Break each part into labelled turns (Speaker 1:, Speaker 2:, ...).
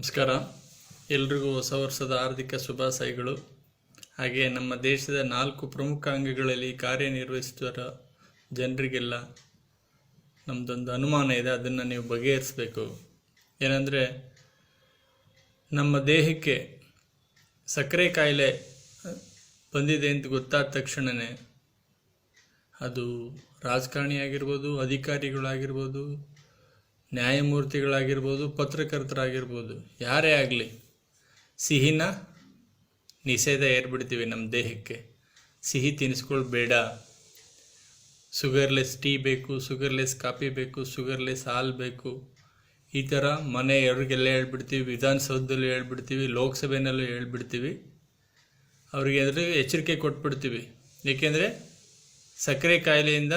Speaker 1: ನಮಸ್ಕಾರ. ಎಲ್ರಿಗೂ ಹೊಸ ವರ್ಷದ ಆರ್ಥಿಕ ಶುಭಾಶಯಗಳು. ಹಾಗೆ ನಮ್ಮ ದೇಶದ ನಾಲ್ಕು ಪ್ರಮುಖ ಅಂಗಗಳಲ್ಲಿ ಕಾರ್ಯನಿರ್ವಹಿಸುವ ಜನರಿಗೆಲ್ಲ ನಮ್ಮದೊಂದು ಅನುಮಾನ ಇದೆ, ಅದನ್ನು ನೀವು ಬಗೆಹರಿಸಬೇಕು. ಏನಂದರೆ, ನಮ್ಮ ದೇಹಕ್ಕೆ ಸಕ್ಕರೆ ಕಾಯಿಲೆ ಬಂದಿದೆ ಅಂತ ಗೊತ್ತಾದ ತಕ್ಷಣವೇ ಅದು ರಾಜಕಾರಣಿ ಆಗಿರ್ಬೋದು, ಅಧಿಕಾರಿಗಳಾಗಿರ್ಬೋದು ನ್ಯಾಯಮೂರ್ತಿಗಳಾಗಿರ್ಬೋದು, ಪತ್ರಕರ್ತರಾಗಿರ್ಬೋದು, ಯಾರೇ ಆಗಲಿ, ಸಿಹಿನ ನಿಷೇಧ ಏರ್ಬಿಡ್ತೀವಿ ನಮ್ಮ ದೇಹಕ್ಕೆ. ಸಿಹಿ ತಿನ್ನಿಸ್ಕೊಳ್ಬೇಡ ಸುಗರ್ಲೆಸ್ ಟೀ ಬೇಕು ಸುಗರ್ಲೆಸ್ ಕಾಫಿ ಬೇಕು ಸುಗರ್ಲೆಸ್ ಹಾಲು ಬೇಕು. ಈ ಥರ ಮನೆ ಮನೆಯವ್ರಿಗೆಲ್ಲ ಹೇಳ್ಬಿಡ್ತೀವಿ, ವಿಧಾನಸೌಧದಲ್ಲೂ ಹೇಳ್ಬಿಡ್ತೀವಿ ಲೋಕಸಭೆಯಲ್ಲೂ ಹೇಳ್ಬಿಡ್ತೀವಿ. ಅವರಿಗೆ ಅಂದರೆ ಎಚ್ಚರಿಕೆ ಕೊಟ್ಬಿಡ್ತೀವಿ. ಏಕೆಂದರೆ ಸಕ್ಕರೆ ಕಾಯಿಲೆಯಿಂದ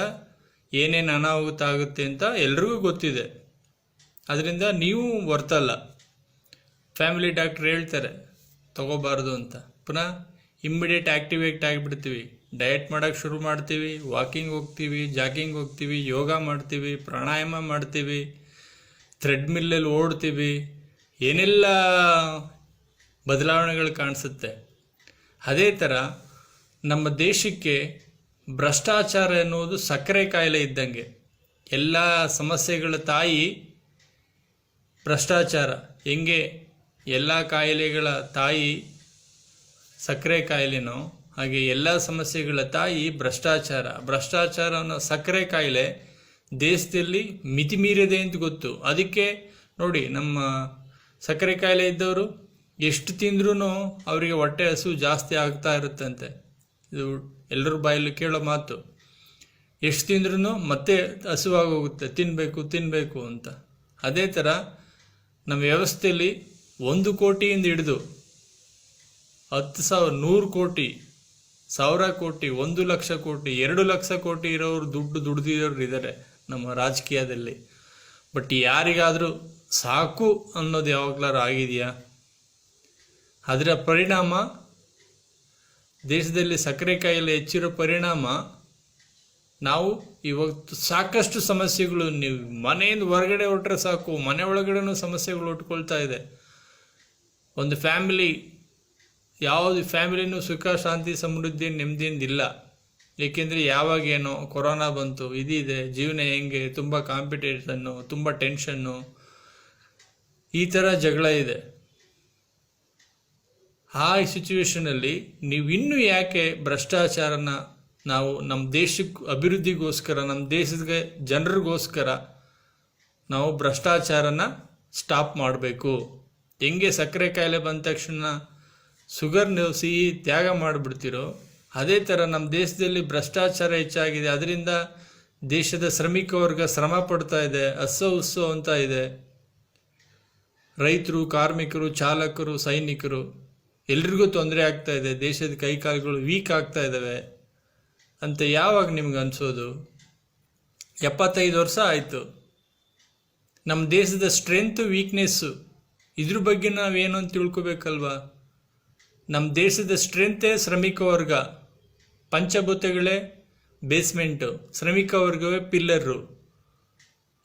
Speaker 1: ಏನೇನು ಅನಾಹುತ ಆಗುತ್ತೆ ಅಂತ ಎಲ್ರಿಗೂ ಗೊತ್ತಿದೆ. ಅದರಿಂದ ನೀವು ವರ್ತಲ್ಲ ಫ್ಯಾಮಿಲಿ ಡಾಕ್ಟ್ರ್ ಹೇಳ್ತಾರೆ, ತಗೋಬಾರ್ದು ಅಂತ. ಪುನಃ ಇಮ್ಮಿಡಿಯೇಟ್ ಆ್ಯಕ್ಟಿವೇಟ್ ಆಗಿಬಿಡ್ತೀವಿ. ಡಯಟ್ ಮಾಡೋಕ್ಕೆ ಶುರು ಮಾಡ್ತೀವಿ ವಾಕಿಂಗ್ ಹೋಗ್ತೀವಿ ಜಾಗಿಂಗ್ ಹೋಗ್ತೀವಿ, ಯೋಗ ಮಾಡ್ತೀವಿ, ಪ್ರಾಣಾಯಾಮ ಮಾಡ್ತೀವಿ ಥ್ರೆಡ್ಮಿಲ್ಲಲ್ಲಿ ಓಡ್ತೀವಿ. ಏನೆಲ್ಲ ಬದಲಾವಣೆಗಳು ಕಾಣಿಸುತ್ತೆ. ಅದೇ ಥರ ನಮ್ಮ ದೇಶಕ್ಕೆ ಭ್ರಷ್ಟಾಚಾರ ಎನ್ನುವುದು ಸಕ್ಕರೆ ಕಾಯಿಲೆ ಇದ್ದಂಗೆ. ಎಲ್ಲ ಸಮಸ್ಯೆಗಳ ತಾಯಿ ಭ್ರಷ್ಟಾಚಾರ. ಹೆಂಗೆ ಎಲ್ಲ ಕಾಯಿಲೆಗಳ ತಾಯಿ ಸಕ್ಕರೆ ಕಾಯಿಲೆನೋ ಹಾಗೆ ಎಲ್ಲ ಸಮಸ್ಯೆಗಳ ತಾಯಿ ಭ್ರಷ್ಟಾಚಾರ. ಭ್ರಷ್ಟಾಚಾರ ಅನ್ನೋ ಸಕ್ಕರೆ ಕಾಯಿಲೆ ದೇಶದಲ್ಲಿ ಮಿತಿ ಮೀರಿದೆ ಅಂತ ಗೊತ್ತು. ಅದಕ್ಕೆ ನೋಡಿ, ನಮ್ಮ ಸಕ್ಕರೆ ಕಾಯಿಲೆ ಇದ್ದವರು ಎಷ್ಟು ತಿಂದ್ರೂ ಅವರಿಗೆ ಹೊಟ್ಟೆ ಹಸು ಜಾಸ್ತಿ ಆಗ್ತಾ ಇರುತ್ತಂತೆ. ಇದು ಎಲ್ಲರ ಬಾಯಲ್ಲಿ ಕೇಳೋ ಮಾತು. ಎಷ್ಟು ತಿಂದ್ರೂ ಮತ್ತೆ ಹಸುವಾಗೋಗುತ್ತೆ. ತಿನ್ನಬೇಕು ತಿನ್ನಬೇಕು ಅಂತ. ಅದೇ ಥರ ನಮ್ಮ ವ್ಯವಸ್ಥೆಯಲ್ಲಿ ಒಂದು ಕೋಟಿಯಿಂದ ಹಿಡಿದು ಹತ್ತು ಸಾವಿರ, ನೂರು ಕೋಟಿ, ಸಾವಿರ ಕೋಟಿ, ಒಂದು ಲಕ್ಷ ಕೋಟಿ, ಎರಡು ಲಕ್ಷ ಕೋಟಿ ಇರೋರು ದುಡ್ಡು ದುಡ್ದಿರೋರು ಇದ್ದಾರೆ ನಮ್ಮ ರಾಜಕೀಯದಲ್ಲಿ. ಬಟ್ ಯಾರಿಗಾದರೂ ಸಾಕು ಅನ್ನೋದು ಯಾವಾಗಲಾರು ಆಗಿದೆಯಾ? ಅದರ ಪರಿಣಾಮ ದೇಶದಲ್ಲಿ ಸಕ್ಕರೆ ಕಾಯಿಲೆ ಹೆಚ್ಚಿರೋ ಪರಿಣಾಮ ನಾವು ಇವತ್ತು ಸಾಕಷ್ಟು ಸಮಸ್ಯೆಗಳು ನೀವು ಮನೆಯಿಂದ ಹೊರಗಡೆ ಹೊರಟ್ರೆ ಸಾಕು, ಮನೆ ಒಳಗಡೆನೂ ಸಮಸ್ಯೆಗಳು ಉಟ್ಕೊಳ್ತಾ ಇದೆ. ಒಂದು ಫ್ಯಾಮಿಲಿ, ಯಾವುದು ಫ್ಯಾಮಿಲಿನೂ ಸುಖ, ಶಾಂತಿ, ಸಮೃದ್ಧಿ ನೆಮ್ಮದಿಯಿಂದ ಇಲ್ಲ ಏಕೆಂದರೆ ಯಾವಾಗೇನೋ ಕೊರೋನಾ ಬಂತು, ಇದಿದೆ, ಜೀವನ ಹೆಂಗೆ, ತುಂಬ ಕಾಂಪಿಟೇಷನ್ನು, ತುಂಬ ಟೆನ್ಷನ್ನು, ಈ ಥರ ಜಗಳ ಇದೆ. ಆ ಸಿಚುವೇಶನಲ್ಲಿ ನೀವು ಇನ್ನೂ ಯಾಕೆ ಭ್ರಷ್ಟಾಚಾರನ ನಾವು ನಮ್ಮ ದೇಶಕ್ಕೆ ಅಭಿವೃದ್ಧಿಗೋಸ್ಕರ ನಮ್ಮ ದೇಶದ ಜನರಿಗೋಸ್ಕರ ನಾವು ಭ್ರಷ್ಟಾಚಾರನ ಸ್ಟಾಪ್ ಮಾಡಬೇಕು. ಹೆಂಗೆ ಸಕ್ಕರೆ ಕಾಯಿಲೆ ಬಂದ ತಕ್ಷಣ ಶುಗರ್ ಸಿಹಿ ತ್ಯಾಗ ಮಾಡಿಬಿಡ್ತೀರೋ, ಅದೇ ಥರ ನಮ್ಮ ದೇಶದಲ್ಲಿ ಭ್ರಷ್ಟಾಚಾರ ಹೆಚ್ಚಾಗಿದೆ, ಅದರಿಂದ ದೇಶದ ಶ್ರಮಿಕ ವರ್ಗ ಶ್ರಮ ಪಡ್ತಾ ಇದೆ ಹಸ್ಸೋ ಉಸ್ಸೋ ಅಂತ ಇದೆ. ರೈತರು, ಕಾರ್ಮಿಕರು, ಚಾಲಕರು, ಸೈನಿಕರು, ಎಲ್ರಿಗೂ ತೊಂದರೆ ಆಗ್ತಾ ಇದೆ. ದೇಶದ ಕೈಕಾಲುಗಳು ವೀಕ್ ಆಗ್ತಾ ಇದ್ದಾವೆ ಅಂತ ಯಾವಾಗ ನಿಮ್ಗೆ ಅನಿಸೋದು? ಎಪ್ಪತ್ತೈದು ವರ್ಷ ಆಯಿತು. ನಮ್ಮ ದೇಶದ ಸ್ಟ್ರೆಂತು ವೀಕ್ನೆಸ್ಸು ಇದ್ರ ಬಗ್ಗೆ ನಾವೇನು ಅಂತ ತಿಳ್ಕೊಬೇಕಲ್ವಾ? ನಮ್ಮ ದೇಶದ ಸ್ಟ್ರೆಂತೇ ಶ್ರಮಿಕ ವರ್ಗ, ಪಂಚಭೂತಗಳೇ ಬೇಸ್ಮೆಂಟು ಶ್ರಮಿಕ ವರ್ಗವೇ ಪಿಲ್ಲರು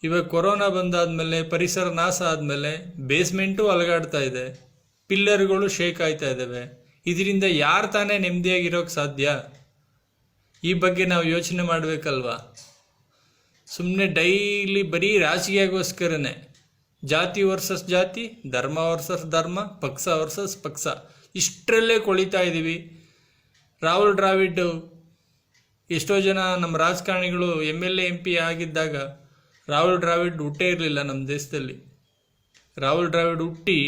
Speaker 1: ಇವಾಗ ಕೊರೋನಾ ಬಂದಾದಮೇಲೆ, ಪರಿಸರ ನಾಶ ಆದಮೇಲೆ ಬೇಸ್ಮೆಂಟು ಅಲಗಾಡ್ತಾ ಇದೆ. ಪಿಲ್ಲರ್ಗಳು ಶೇಕ್ ಆಯ್ತಾ ಇದ್ದಾವೆ ಇದರಿಂದ ಯಾರು ತಾನೇ ನೆಮ್ಮದಿಯಾಗಿರೋಕ್ಕೆ ಸಾಧ್ಯ? ಈ ಬಗ್ಗೆ ನಾವು ಯೋಚನೆ ಮಾಡಬೇಕಲ್ವಾ? ಸುಮ್ಮನೆ ಡೈಲಿ ಬರೀ ರಾಜಕೀಯಗೋಸ್ಕರನೇ ಜಾತಿ ವರ್ಸಸ್ ಜಾತಿ, ಧರ್ಮ ವರ್ಸಸ್ ಧರ್ಮ, ಪಕ್ಷ ವರ್ಸಸ್ ಪಕ್ಷ. ಇಷ್ಟರಲ್ಲೇ ಕೊಳಿತಾ ಇದ್ದೀವಿ ರಾಹುಲ್ ದ್ರಾವಿಡ್ ಎಷ್ಟೋ ಜನ ನಮ್ಮ ರಾಜಕಾರಣಿಗಳು M L A, M P ಆಗಿದ್ದಾಗ ರಾಹುಲ್ ದ್ರಾವಿಡ್ ಹುಟ್ಟೇ ಇರಲಿಲ್ಲ ನಮ್ಮ ದೇಶದಲ್ಲಿ. ರಾಹುಲ್ ದ್ರಾವಿಡ್ ಹುಟ್ಟಿ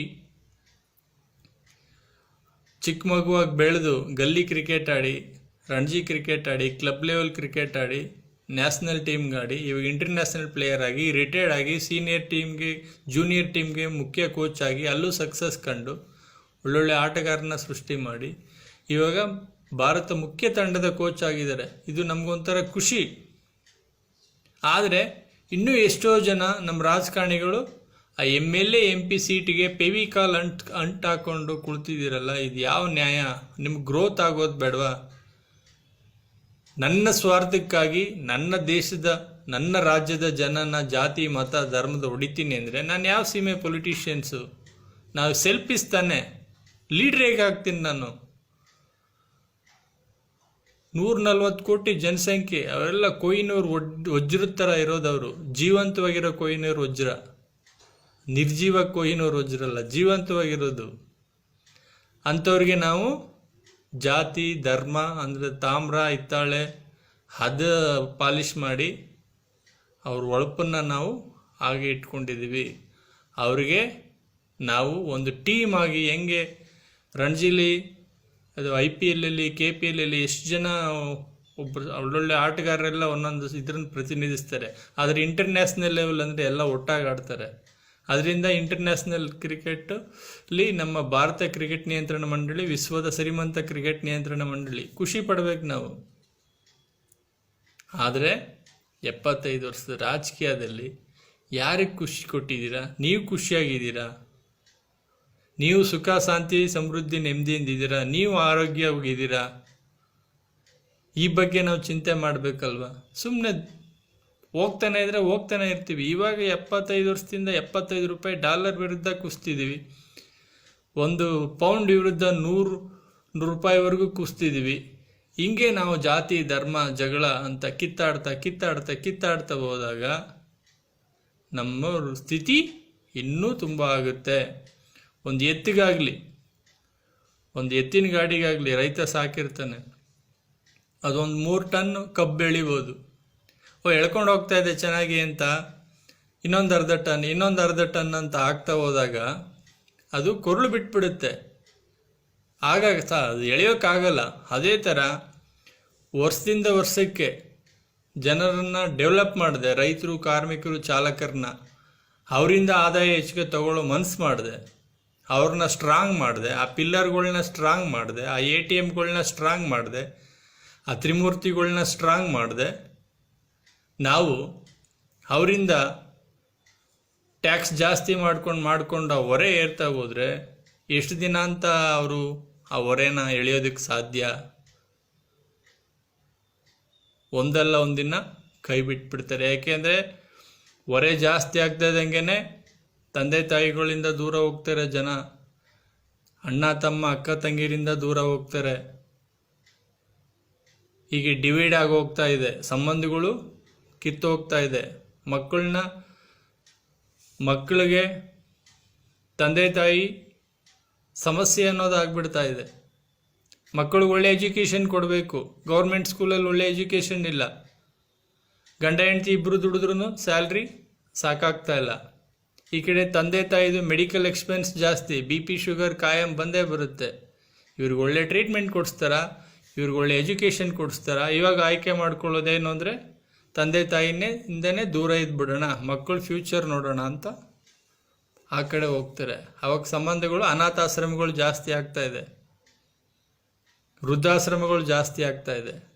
Speaker 1: ಚಿಕ್ಕ ಮಗುವಾಗಿ ಬೆಳೆದು ಗಲ್ಲಿ ಕ್ರಿಕೆಟ್ ಆಡಿ ರಣಜಿ ಕ್ರಿಕೆಟ್ ಆಡಿ, ಕ್ಲಬ್ ಲೆವೆಲ್ ಕ್ರಿಕೆಟ್ ಆಡಿ, ನ್ಯಾಷನಲ್ ಟೀಮ್ಗೆ ಆಡಿ, ಇವಾಗ ಇಂಟರ್ನ್ಯಾಷನಲ್ ಪ್ಲೇಯರ್ ಆಗಿ ರಿಟೈರ್ಡ್ ಆಗಿ ಸೀನಿಯರ್ ಟೀಮ್ಗೆ ಜೂನಿಯರ್ ಟೀಮ್ಗೆ ಮುಖ್ಯ ಕೋಚ್ ಆಗಿ ಅಲ್ಲೂ ಸಕ್ಸಸ್ ಕಂಡು ಒಳ್ಳೊಳ್ಳೆ ಆಟಗಾರನ ಸೃಷ್ಟಿ ಮಾಡಿ, ಇವಾಗ ಭಾರತ ಮುಖ್ಯ ತಂಡದ ಕೋಚ್ ಆಗಿದ್ದಾರೆ. ಇದು ನಮಗೊಂಥರ ಖುಷಿ. ಆದರೆ ಇನ್ನೂ ಎಷ್ಟೋ ಜನ ನಮ್ಮ ರಾಜಕಾರಣಿಗಳು ಆ M L A M P ಸೀಟಿಗೆ ಪೆವಿಕಾಲ್ ಅಂಟ್ ಅಂಟ್ ಹಾಕೊಂಡು ಕುಳಿತಿದ್ದೀರಲ್ಲ ಇದು ಯಾವ ನ್ಯಾಯ? ನಿಮ್ಗೆ ಗ್ರೋತ್ ಆಗೋದು ಬೇಡವಾ? ನನ್ನ ಸ್ವಾರ್ಥಕ್ಕಾಗಿ ನನ್ನ ದೇಶದ, ನನ್ನ ರಾಜ್ಯದ ಜನನ, ಜಾತಿ, ಮತ, ಧರ್ಮದ ಹೊಡಿತೀನಿ ಅಂದರೆ ನಾನು ಯಾವ ಸೀಮೆ ಪೊಲಿಟಿಷಿಯನ್ಸು ನಾವು ಸೆಲ್ಫಿಸ್ ತಾನೆ. ಲೀಡ್ರ್ ಹೇಗೆ ಆಗ್ತೀನಿ ನಾನು? ನೂರ ನಲ್ವತ್ತು ಕೋಟಿ ಜನಸಂಖ್ಯೆ, ಅವರೆಲ್ಲ ಕೊಯ್ನೂರು ವಜ್ರದ ಥರ ಇರೋದವರು ಜೀವಂತವಾಗಿರೋ ಕೊಯ್ನೂರು ವಜ್ರ. ನಿರ್ಜೀವ ಕೊಯ್ನೂರು ವಜ್ರ ಅಲ್ಲ ಜೀವಂತವಾಗಿರೋದು. ಅಂಥವ್ರಿಗೆ ನಾವು ಜಾತಿ, ಧರ್ಮ, ಅಂದರೆ ತಾಮ್ರ ಹಿತ್ತಾಳೆ, ಹದ ಪಾಲಿಷ್ ಮಾಡಿ ಅವ್ರ ಒಳಪನ್ನು ನಾವು ಹಾಗೆ ಇಟ್ಕೊಂಡಿದ್ದೀವಿ. ಅವರಿಗೆ ನಾವು ಒಂದು ಟೀಮ್ ಆಗಿ ಹೆಂಗೆ ರಣಜಿಲಿ, ಅದು ಐ ಪಿ ಎಲ್ಲಲ್ಲಿ ಕೆ ಪಿ ಎಲ್ಲಲ್ಲಿ ಎಷ್ಟು ಜನ ಒಬ್ಬರು ಒಳ್ಳೊಳ್ಳೆ ಆಟಗಾರರೆಲ್ಲ ಒಂದೊಂದು ಇದ್ರನ್ನ ಪ್ರತಿನಿಧಿಸ್ತಾರೆ. ಆದರೆ ಇಂಟರ್ನ್ಯಾಷನಲ್ ಲೆವೆಲ್ ಅಂದರೆ ಎಲ್ಲ ಒಟ್ಟಾಗಿ ಆಡ್ತಾರೆ. ಅದರಿಂದ ಇಂಟರ್ನ್ಯಾಷನಲ್ ಕ್ರಿಕೆಟಲ್ಲಿ ನಮ್ಮ ಭಾರತ ಕ್ರಿಕೆಟ್ ನಿಯಂತ್ರಣ ಮಂಡಳಿ, ವಿಶ್ವದ ಶ್ರೀಮಂತ ಕ್ರಿಕೆಟ್ ನಿಯಂತ್ರಣ ಮಂಡಳಿ. ಖುಷಿ ಪಡ್ಬೇಕು ನಾವು. ಆದರೆ ಎಪ್ಪತ್ತೈದು ವರ್ಷದ ರಾಜಕೀಯದಲ್ಲಿ ಯಾರಿಗೆ ಖುಷಿ ಕೊಟ್ಟಿದ್ದೀರಾ? ನೀವು ಖುಷಿಯಾಗಿದ್ದೀರಾ? ನೀವು ಸುಖ, ಶಾಂತಿ, ಸಮೃದ್ಧಿ ನೆಮ್ಮದಿಯಿಂದಿದ್ದೀರಾ ನೀವು ಆರೋಗ್ಯವಾಗಿದ್ದೀರಾ? ಈ ಬಗ್ಗೆ ನಾವು ಚಿಂತೆ ಮಾಡಬೇಕಲ್ವಾ? ಸುಮ್ಮನೆ ಹೋಗ್ತಾನೆ ಇದ್ರೆ ಹೋಗ್ತಾನೆ ಇರ್ತೀವಿ. ಇವಾಗ ಎಪ್ಪತ್ತೈದು ವರ್ಷದಿಂದ ಎಪ್ಪತ್ತೈದು ರೂಪಾಯಿ ಡಾಲರ್ ವಿರುದ್ಧ ಕುಸ್ತಿದ್ದೀವಿ ಒಂದು ಪೌಂಡ್ ವಿರುದ್ಧ ನೂರು ನೂರು ರೂಪಾಯಿವರೆಗೂ ಕುಸ್ತಿದ್ದೀವಿ ಹಿಂಗೆ ನಾವು ಜಾತಿ, ಧರ್ಮ, ಜಗಳ ಅಂತ ಕಿತ್ತಾಡ್ತಾ ಕಿತ್ತಾಡ್ತಾ ಕಿತ್ತಾಡ್ತಾ ಹೋದಾಗ ನಮ್ಮ ಸ್ಥಿತಿ ಇನ್ನೂ ತುಂಬ ಆಗುತ್ತೆ. ಒಂದು ಎತ್ತಿಗಾಗಲಿ, ಒಂದು ಎತ್ತಿನ ಗಾಡಿಗಾಗಲಿ ರೈತ ಸಾಕಿರ್ತಾನೆ. ಅದೊಂದು ಮೂರು ಟನ್ ಕಬ್ಬು ಬೆಳಿಬೋದು ಓ, ಎಳ್ಕೊಂಡು ಹೋಗ್ತಾ ಇದೆ ಚೆನ್ನಾಗಿ ಅಂತ. ಇನ್ನೊಂದು ಅರ್ಧ ಟನ್, ಇನ್ನೊಂದು ಅರ್ಧ ಟನ್ ಅಂತ ಆಗ್ತಾ ಹೋದಾಗ ಅದು ಕೊರಳು ಬಿಟ್ಬಿಡುತ್ತೆ. ಆಗ ಸಹ ಅದು ಎಳೆಯೋಕ್ಕಾಗಲ್ಲ. ಅದೇ ಥರ ವರ್ಷದಿಂದ ವರ್ಷಕ್ಕೆ ಜನರನ್ನು ಡೆವಲಪ್ ಮಾಡಿದೆ, ರೈತರು, ಕಾರ್ಮಿಕರು, ಚಾಲಕರನ್ನ. ಅವರಿಂದ ಆದಾಯ ಹೆಚ್ಚಿಗೆ ತಗೊಳ್ಳೋ ಮನ್ಸು ಮಾಡಿದೆ. ಅವ್ರನ್ನ ಸ್ಟ್ರಾಂಗ್ ಮಾಡಿದೆ. ಆ ಪಿಲ್ಲರ್ಗಳನ್ನ ಸ್ಟ್ರಾಂಗ್ ಮಾಡಿದೆ. ಆ ಎ ಟಿ ಎಮ್ಗಳನ್ನ ಸ್ಟ್ರಾಂಗ್ ಮಾಡಿದೆ. ಆ ತ್ರಿಮೂರ್ತಿಗಳನ್ನ ಸ್ಟ್ರಾಂಗ್ ಮಾಡಿದೆ. ನಾವು ಅವರಿಂದ ಟ್ಯಾಕ್ಸ್ ಜಾಸ್ತಿ ಮಾಡ್ಕೊಂಡು ಮಾಡ್ಕೊಂಡು ಆ ಹೊರೆ ಏರ್ತಾ ಹೋದರೆ ಎಷ್ಟು ದಿನ ಅಂತ ಅವರು ಆ ಹೊರೆನ ಎಳೆಯೋದಕ್ಕೆ ಸಾಧ್ಯ? ಒಂದಲ್ಲ ಒಂದಿನ ಕೈ ಬಿಟ್ಬಿಡ್ತಾರೆ. ಯಾಕೆಂದರೆ ಹೊರೆ ಜಾಸ್ತಿ ಆಗ್ತದಂಗೆ ತಂದೆ ತಾಯಿಗಳಿಂದ ದೂರ ಹೋಗ್ತಾರೆ ಜನ. ಅಣ್ಣ, ತಮ್ಮ, ಅಕ್ಕ, ತಂಗಿರಿಂದ ದೂರ ಹೋಗ್ತಾರೆ. ಹೀಗೆ ಡಿವೈಡ್ ಆಗಿ ಹೋಗ್ತಾ ಇದೆ. ಸಂಬಂಧಗಳು ಕಿತ್ತು ಹೋಗ್ತಾ ಇದೆ. ಮಕ್ಕಳನ್ನ, ಮಕ್ಕಳಿಗೆ ತಂದೆ ತಾಯಿ ಸಮಸ್ಯೆ ಅನ್ನೋದಾಗ್ಬಿಡ್ತಾ ಇದೆ. ಮಕ್ಕಳಿಗೆ ಒಳ್ಳೆ ಎಜುಕೇಷನ್ ಕೊಡಬೇಕು. ಗೌರ್ಮೆಂಟ್ ಸ್ಕೂಲಲ್ಲಿ ಒಳ್ಳೆ ಎಜುಕೇಷನ್ ಇಲ್ಲ. ಗಂಡ, ಹೆಂಡತಿ ಇಬ್ಬರು ದುಡಿದ್ರೂ ಸ್ಯಾಲ್ರಿ ಸಾಕಾಗ್ತಾ ಇಲ್ಲ. ಈ ಕಡೆ ತಂದೆ ತಾಯಿದು ಮೆಡಿಕಲ್ ಎಕ್ಸ್ಪೆನ್ಸ್ ಜಾಸ್ತಿ, ಬಿ ಪಿ ಶುಗರ್ ಕಾಯಂ ಬಂದೇ ಬರುತ್ತೆ. ಇವ್ರಿಗೆ ಒಳ್ಳೆ ಟ್ರೀಟ್ಮೆಂಟ್ ಕೊಡಿಸ್ತಾರಾ? ಇವ್ರಿಗೆ ಒಳ್ಳೆ ಎಜುಕೇಷನ್ ಕೊಡಿಸ್ತಾರಾ? ಇವಾಗ ಆಯ್ಕೆ ಮಾಡ್ಕೊಳ್ಳೋದೇನು ಅಂದರೆ ತಂದೆ ತಾಯಿನೇ ಹಿಂದೆ ದೂರ ಇದ್ಬಿಡೋಣ, ಮಕ್ಕಳು ಫ್ಯೂಚರ್ ನೋಡೋಣ ಅಂತ ಆ ಕಡೆ ಹೋಗ್ತಾರೆ. ಅವಾಗ ಸಂಬಂಧಗಳು ಅನಾಥಾಶ್ರಮಗಳು ಜಾಸ್ತಿ ಆಗ್ತಾ ಇದೆ. ವೃದ್ಧಾಶ್ರಮಗಳು ಜಾಸ್ತಿ ಆಗ್ತಾ ಇದೆ.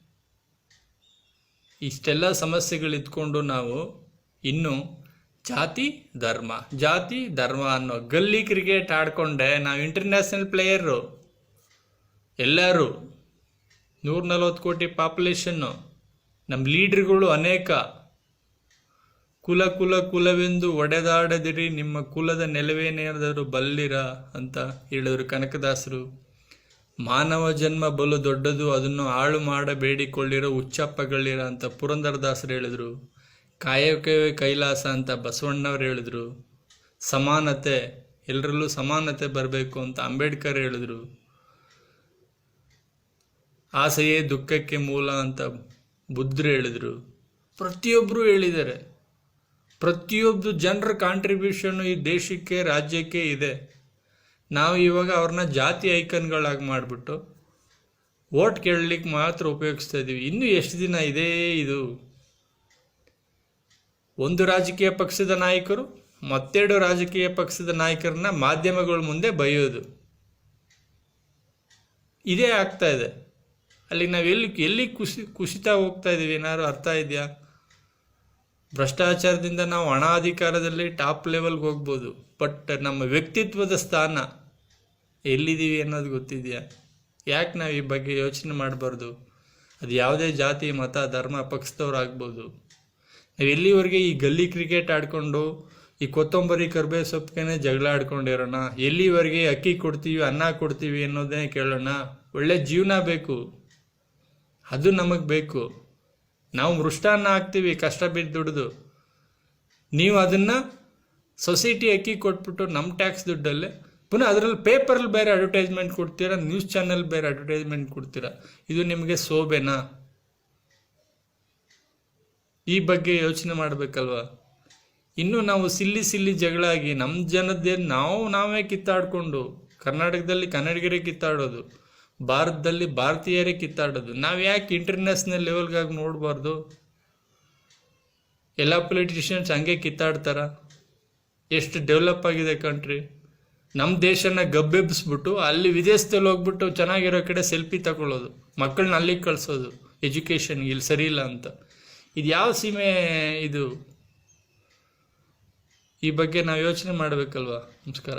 Speaker 1: ಇಷ್ಟೆಲ್ಲ ಸಮಸ್ಯೆಗಳು ಇದ್ಕೊಂಡು ನಾವು ಇನ್ನು ಜಾತಿ ಧರ್ಮ ಜಾತಿ ಧರ್ಮ ಅನ್ನೋ ಗಲ್ಲಿ ಕ್ರಿಕೆಟ್ ಆಡ್ಕೊಂಡೆ. ನಾವು ಇಂಟರ್ನ್ಯಾಷನಲ್ ಪ್ಲೇಯರು ಎಲ್ಲರೂ ನೂರ ನಲ್ವತ್ತು ಕೋಟಿ ಪಾಪ್ಯುಲೇಷನ್ನು ನಮ್ಮ ಲೀಡ್ರ್ಗಳು ಅನೇಕ. ಕುಲ ಕುಲ, ಕುಲವೆಂದು ಒಡೆದಾಡದಿರಿ, ನಿಮ್ಮ ಕುಲದ ನೆಲವೇನೇನಾದರೂ ಬಲ್ಲಿರ ಅಂತ ಹೇಳಿದರು ಕನಕದಾಸರು. ಮಾನವ ಜನ್ಮ ಬಲು ದೊಡ್ಡದು, ಅದನ್ನು ಹಾಳು ಮಾಡಬೇಡಿಕೊಳ್ಳಿರೋ ಉಚ್ಚಪ್ಪಗಳಿರ ಅಂತ ಪುರಂದರದಾಸರು ಹೇಳಿದರು. ಕಾಯಕವೇ ಕೈಲಾಸ ಅಂತ ಬಸವಣ್ಣವ್ರು ಹೇಳಿದರು. ಸಮಾನತೆ ಎಲ್ಲರಲ್ಲೂ ಸಮಾನತೆ ಬರಬೇಕು ಅಂತ ಅಂಬೇಡ್ಕರ್ ಹೇಳಿದರು. ಆಸೆಯೇ ದುಃಖಕ್ಕೆ ಮೂಲ ಅಂತ ಬುದ್ಧರು ಹೇಳಿದರು. ಪ್ರತಿಯೊಬ್ಬರು ಹೇಳಿದ್ದಾರೆ. ಪ್ರತಿಯೊಬ್ಬರು ಜನರ ಕಾಂಟ್ರಿಬ್ಯೂಷನ್ನು ಈ ದೇಶಕ್ಕೆ, ರಾಜ್ಯಕ್ಕೆ ಇದೆ. ನಾವು ಇವಾಗ ಅವ್ರನ್ನ ಜಾತಿ ಐಕನ್ಗಳಾಗಿ ಮಾಡಿಬಿಟ್ಟು ಓಟ್ ಕೇಳಲಿಕ್ಕೆ ಮಾತ್ರ ಉಪಯೋಗಿಸ್ತಾ ಇದ್ದೀವಿ ಇನ್ನೂ ಎಷ್ಟು ದಿನ ಇದೇ ಇದು? ಒಂದು ರಾಜಕೀಯ ಪಕ್ಷದ ನಾಯಕರು, ಮತ್ತೆರಡು ರಾಜಕೀಯ ಪಕ್ಷದ ನಾಯಕರನ್ನ ಮಾಧ್ಯಮಗಳ ಮುಂದೆ ಬೈಯೋದು ಇದೇ ಆಗ್ತಾ ಇದೆ. ಅಲ್ಲಿ ನಾವು ಎಲ್ಲಿ ಎಲ್ಲಿ ಕುಸಿ ಕುಸಿತಾ ಹೋಗ್ತಾ ಇದ್ದೀವಿ? ಏನಾದ್ರು ಅರ್ಥ ಇದೆಯಾ? ಭ್ರಷ್ಟಾಚಾರದಿಂದ ನಾವು ಹಣ ಅಧಿಕಾರದಲ್ಲಿ ಟಾಪ್ ಲೆವೆಲ್ಗೆ ಹೋಗ್ಬೋದು ಬಟ್ ನಮ್ಮ ವ್ಯಕ್ತಿತ್ವದ ಸ್ಥಾನ ಎಲ್ಲಿದ್ದೀವಿ ಅನ್ನೋದು ಗೊತ್ತಿದೆಯಾ? ಯಾಕೆ ನಾವು ಈ ಬಗ್ಗೆ ಯೋಚನೆ ಮಾಡಬಾರ್ದು? ಅದು ಯಾವುದೇ ಜಾತಿ, ಮತ, ಧರ್ಮ, ಪಕ್ಷದವ್ರು ಆಗ್ಬೋದು. ನಾವು ಎಲ್ಲಿವರೆಗೆ ಈ ಗಲ್ಲಿ ಕ್ರಿಕೆಟ್ ಆಡಿಕೊಂಡು, ಈ ಕೊತ್ತಂಬರಿ, ಕರ್ಬೇವು ಸೊಪ್ಪಿಗೆ ಜಗಳ ಆಡ್ಕೊಂಡಿರೋಣ? ಎಲ್ಲಿವರೆಗೆ ಅಕ್ಕಿ ಕೊಡ್ತೀವಿ, ಅನ್ನ ಕೊಡ್ತೀವಿ ಅನ್ನೋದೇ ಕೇಳೋಣ? ಒಳ್ಳೆ ಜೀವನ ಬೇಕು. ಅದು ನಮಗೆ ಬೇಕು. ನಾವು ಮೃಷ್ಟಾನ್ನ ಹಾಕ್ತೀವಿ ಕಷ್ಟ ಬಿದ್ದು ದುಡಿದು. ನೀವು ಅದನ್ನು ಸೊಸೈಟಿ ಅಕ್ಕಿ ಕೊಟ್ಬಿಟ್ಟು ನಮ್ಮ ಟ್ಯಾಕ್ಸ್ ದುಡ್ಡಲ್ಲೇ, ಪುನಃ ಅದರಲ್ಲಿ ಪೇಪರಲ್ಲಿ ಬೇರೆ ಅಡ್ವರ್ಟೈಸ್ಮೆಂಟ್ ಕೊಡ್ತೀರಾ, ನ್ಯೂಸ್ ಚಾನಲ್ ಬೇರೆ ಅಡ್ವರ್ಟೈಸ್ಮೆಂಟ್ ಕೊಡ್ತೀರಾ? ಇದು ನಿಮಗೆ ಸೋಬೆನಾ ಈ ಬಗ್ಗೆ ಯೋಚನೆ ಮಾಡಬೇಕಲ್ವಾ? ಇನ್ನು ನಾವು ಸಿಲ್ಲಿ ಸಿಲ್ಲಿ ಜಗಳಾಗಿ ನಮ್ಮ ಜನದ್ದೇ, ನಾವು ನಾವೇ ಕಿತ್ತಾಡಿಕೊಂಡು, ಕರ್ನಾಟಕದಲ್ಲಿ ಕನ್ನಡಿಗರೇ ಕಿತ್ತಾಡೋದು. ಭಾರತದಲ್ಲಿ ಭಾರತೀಯರೇ ಕಿತ್ತಾಡೋದು. ನಾವು ಯಾಕೆ ಇಂಟರ್ನ್ಯಾಷನಲ್ ಲೆವೆಲ್ಗಾಗಿ ನೋಡಬಾರ್ದು? ಎಲ್ಲ ಪೊಲಿಟಿಷಿಯನ್ಸ್ ಹಂಗೆ ಕಿತ್ತಾಡ್ತಾರ? ಎಷ್ಟು ಡೆವಲಪ್ ಆಗಿದೆ ಕಂಟ್ರಿ ನಮ್ಮ ದೇಶನ ಗಬ್ಬೆಬ್ಬಿಸ್ಬಿಟ್ಟು ಅಲ್ಲಿ ವಿದೇಶದಲ್ಲಿ ಹೋಗ್ಬಿಟ್ಟು ಚೆನ್ನಾಗಿರೋ ಕಡೆ ಸೆಲ್ಫಿ ತಗೊಳ್ಳೋದು. ಮಕ್ಕಳನ್ನ ಅಲ್ಲಿಗೆ ಕಳಿಸೋದು. ಎಜುಕೇಷನ್ ಇಲ್ಲಿ ಸರಿ ಇಲ್ಲ ಅಂತ. ಇದು ಯಾವ ಸೀಮೆ ಇದು? ಈ ಬಗ್ಗೆ ನಾವು ಯೋಚನೆ ಮಾಡಬೇಕಲ್ವಾ? ನಮಸ್ಕಾರ.